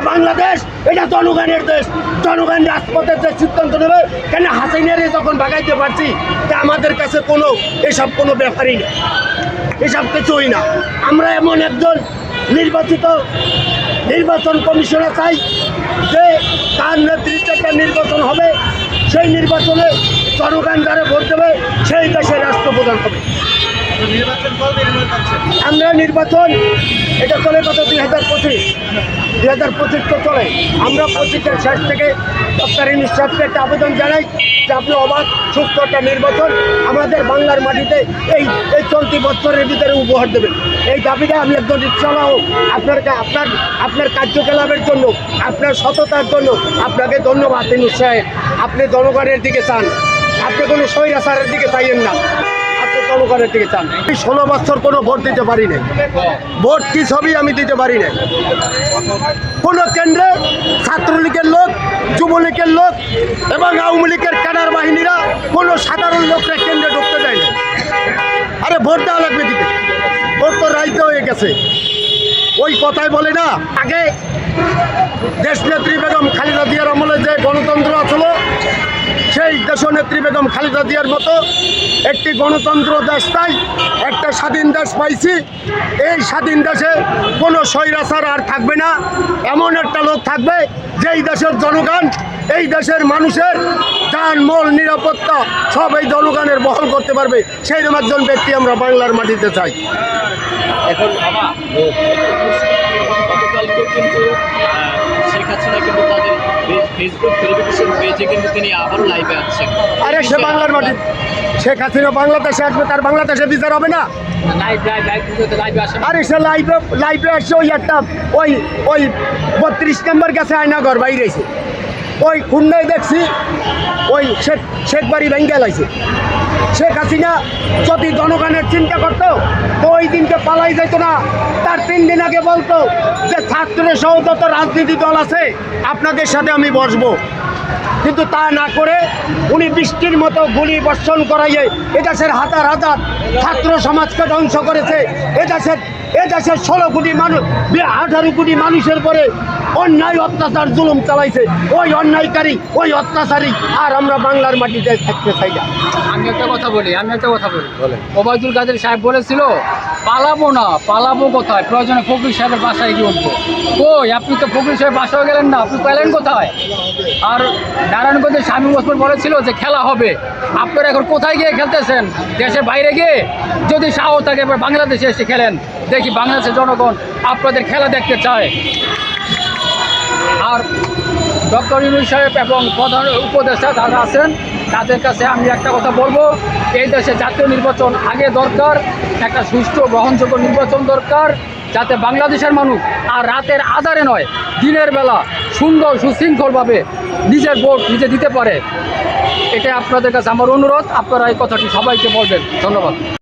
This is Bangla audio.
বাংলাদেশ, এটা জনগণের দেশ। জনগণ রাজপথের যে সিদ্ধান্ত নেবে, কেন হাসিনারে যখন বাগাইতে পারছি, তা আমাদের কাছে কোনো, এসব কোনো ব্যাপারই না। এসব কিছুই না। আমরা এমন একজন নির্বাচিত নির্বাচন কমিশনে চাই, যে তার নেতৃত্বে একটা নির্বাচন হবে। সেই নির্বাচনে জনগণ যারা ভোট দেবে, সেই দেশের রাষ্ট্রপ্রধান হবে। আমরা নির্বাচন, এটা চলে কত দুই হাজার পঁচিশ। দুই হাজার পঁচিশ তো চলে। আমরা পঁচিশের শেষ থেকে সরকারি নিঃশ্বাসকে একটা আবেদন জানাই যে আপনি অবাধ সুস্থ একটা নির্বাচন আমাদের বাংলার মাটিতে এই এই চলতি বছরের ভিতরে উপহার দেবেন। এই দাবিটা আমি একজন রিক্সাওয়ালাও আপনার আপনার আপনার কার্যকলাপের জন্য, আপনার সততার জন্য আপনাকে ধন্যবাদ সাহেব আপনি জনগণের দিকে চান। আপনি কোনো স্বৈরাচারের দিকে চাইয়েন না। দিকে চান। ষোলো বছর কোনো ভোট দিতে পারি নাই। ভোট কি ছবি আমি দিতে পারি নাই। কোনো কেন্দ্রে ছাত্রলীগের লোক, যুবলীগের লোক এবং আওয়ামী লীগের ক্যাডার বাহিনীরা কোনো সাধারণ লোকরা কেন্দ্রে ঢুকতে দেয় না আরে ভোট দেওয়া লাগবে দিতে। ভোট তো রাইতে হয়ে গেছে। ওই কথাই বলে না। আগে দেশনেত্রী বেগম খালিদা জিয়ার আমলে যে গণতন্ত্র আসলো, সেই দেশনেত্রী বেগম খালেদা জিয়ার মতো একটি গণতন্ত্র দেশ তাই একটা স্বাধীন দেশ পাইছি। এই স্বাধীন দেশে কোনো স্বৈরাচার আর থাকবে না। এমন একটা লোক থাকবে যেই দেশের জনগণ, এই দেশের মানুষের যান, মল, নিরাপত্তা সব এই জনগণের বহল করতে পারবে। সেই রকম একজন ব্যক্তি আমরা বাংলার মাটিতে চাই। এখন শেখ হাসিনা কিন্তু তাদের ফেসবুক পেজে কিন্তু তিনি আবারও লাইভে শেখ হাসিনা বাংলাদেশে আসবে তার বাংলাদেশে বিচার হবে না? আরে সে লাইভে লাইভে আসছে ওই একটা ওই ওই বত্রিশ নম্বর গেছে আয়নাঘর বাইরেছে ওই খুন্ডায় দেখছি ওই শেখ শেখ বাড়ি ভেঙ্গে লাইছে শেখ হাসিনা যদি জনগণের চিন্তা করতো তো ওই দিনকে পালাই যেত না। তার তিন দিন আগে বলতো যে ছাত্র সহ যত রাজনীতি দল আছে আপনাদের সাথে আমি বসবো। কিন্তু তা না করে উনি বৃষ্টির মতো গুলি বর্ষণ করাইয়ে এদেশের হাজার হাজার ছাত্র সমাজকে ধ্বংস করেছে। এদেশের এদেশের ষোলো কোটি মানুষ আঠারো কোটি মানুষের পরে অন্যায় অত্যাচার জুলুম চালাইছে। ওই অন্যায়কারী ওই অত্যাচারী আর আমরা বাংলার মাটিতে থাকতে চাই না। আমি একটা কথা বলি আমি একটা কথা বলি। ওবায়দুল কাদের সাহেব বলেছিল পালাবো না পালাবো কোথায়? প্রয়োজনে ফকরুল সাহেবের বাসায় গিয়ে উঠবো। কই আপনি তো ফকরুল সাহেব বাসায় গেলেন না আপনি পেলেন কোথায়? আর নারায়ণগঞ্জের স্বামী ওসমান বলেছিল যে খেলা হবে। আপনারা এখন কোথায় গিয়ে খেলতেছেন? দেশের বাইরে গিয়ে? যদি সাহস থাকে, এবার বাংলাদেশে এসে খেলেন। দেখি বাংলাদেশের জনগণ আপনাদের খেলা দেখতে চায়। আর ডক্টর ইউনুস সাহেব এবং প্রধান উপদেষ্টা যারা আছেন, তাদের কাছে আমি একটা কথা বলব। এই দেশে জাতীয় নির্বাচন আগে দরকার, একটা সুষ্ঠু, গ্রহণযোগ্য নির্বাচন দরকার। যাতে বাংলাদেশের মানুষ আর রাতের আধারে নয়, দিনের বেলা সুন্দর সুশৃঙ্খলভাবে নিজের ভোট নিজে দিতে পারে। এটা আপনাদের কাছে আমার অনুরোধ। আপনারা এই কথাটি সবাইকে বলবেন। ধন্যবাদ।